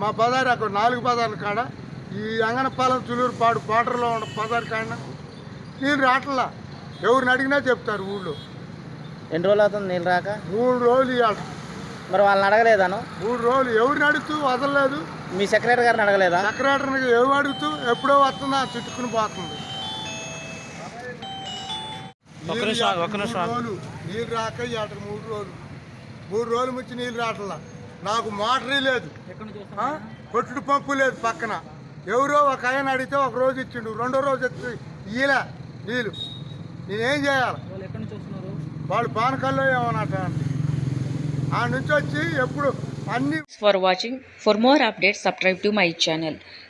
మా బజార్ అక్కడ నాలుగు బజార్ల కాడ. ఈ అంగనపాలెం చులూరు పాడు పాటర్లో ఉన్న బజార్ కాడ. నీళ్ళు రావట్లా. ఎవరిని అడిగినా చెప్తారు ఊళ్ళో. ఎన్ని రోజులు అవుతుంది నీళ్ళు రాక? మూడు రోజులు ఇవాళ మరి వాళ్ళని అడగలేదాను మూడు రోజులు. ఎవరిని అడుగుతూ వదలలేదు. మీ సెక్రటరీ గారిని అడగలేదా? సెక్రటరీకి ఎవరు అడుగుతూ ఎప్పుడో వస్తుందా చుట్టుకుని పోతుంది. నిమిషం నిమిషం. మూడు రోజులు. నీళ్ళు రాక ఇవాళ మూడు రోజులు. మూడు రోజులు ముచ్చి నీళ్ళు రావట్లా నాకు మోటరీ లేదు? కొట్టుడు పంపు లేదు పక్కన. ఎవరో ఒక ఆయన అడిగితే ఒక రోజు ఇచ్చిండు. రెండో రోజు ఎత్తి ఈలే నీళ్ళు. నేనేం చేయాలి? వాళ్ళు పానకాల్లో ఏమన్నట ఆ నుంచి వచ్చి ఎప్పుడు అన్ని for watching for more updates subscribe to my channel